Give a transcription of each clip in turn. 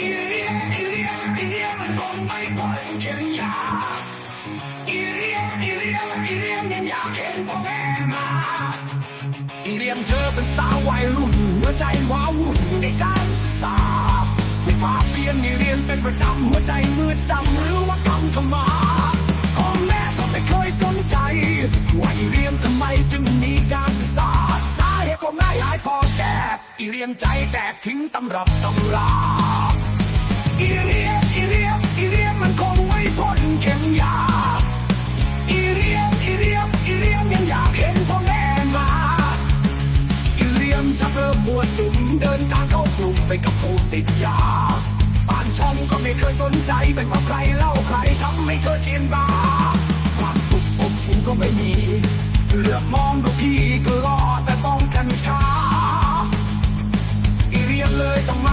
อีเลียอีเลียอีเลียมันคงไม่พ้นเข็มยาอีเลียอีเลียอีเลียยังอยากเห็นพ่อแม่มาอีเลียมเธอเป็นสาววัยรุ่นหัวใจว้าวุ่นในการศึกษาไม่พาเพียนอีเรียนเป็นประจำหัวใจมืดดำหรือว่ากำธรรมาพ่อแม่ก็ไม่เคยสนใจว่าอีเรียมทำไมจึงหนีการ อีเรียมใจแตกทิ้งตำรับตำราอีเลียมอีเลียมอีเลียมมันคงไม่พ้นเข็มยาอีเลียมอีเลียมอีเลียมยังอยากเห็นพ่อแม่มาอีเลียมชักเริ่มมัวสุมเดินทางเข้ากลุ่มไปกับผู้ติดยาบ้านช่องก็ไม่เคยสนใจเป็นเพราะใครเล่าใครทำให้เธอเชียนบาความสุขอบอุ่นก็ไม่มีเหลือบมองดู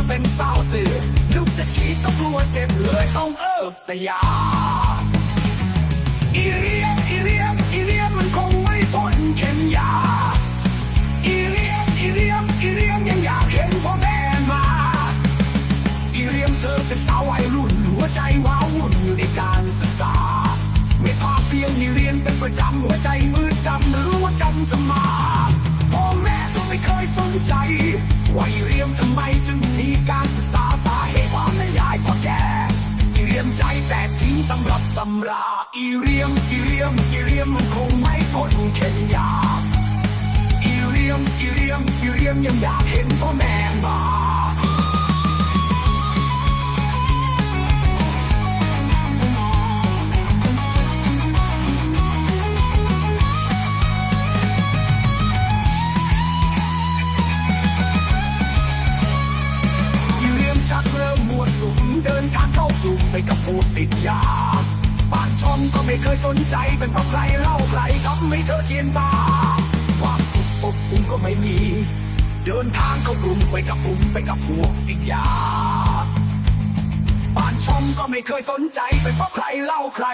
เลยต้องมาเป็นสาวสื่อลูกจะฉีดก็กลัวเจ็บเลยต้องเอิบแต่ยาอีเรียมอีเรียมอีเรียมมันคงไม่พ้นเข็มยาอีเรียมอีเรียมอีเรียมยังอยากเห็นพ่อแม่มาอีเรียมเธอเป็นสาววัยรุ่นหัวใจว้าวุ่นอยู่ในการศึกษา ไม่พาเพียงนี่เรียนเป็นประจำหัวใจมืดดำหรือว่ากำจะมาพ่อแม่ก็ไม่เคยสนใจว่าอีเรียมทำไมจึง มีการศึกษาสาเหตุความไม่ย้ายกว่าแกอีเรียมใจแต่ทิ้งตำรับตำราอีเรียมอีเรียมอีเรียมมันคงไม่ทนเข็นยาอีเรียมอีเรียมอีเรียมยังยา ไปกับผู้ติดยาบ้านช่องก็ไม่เคยสนใจเป็นเพราะใครเล่าใครทำให้เธอเจียนบาความสุขอบอุ่นก็ไม่มี เดินทางเข้ากลุ่มไปกับกลุ่มไปกับพวกติดยาบ้านช่องก็ไม่เคยสนใจเป็นเพราะใครเล่าใคร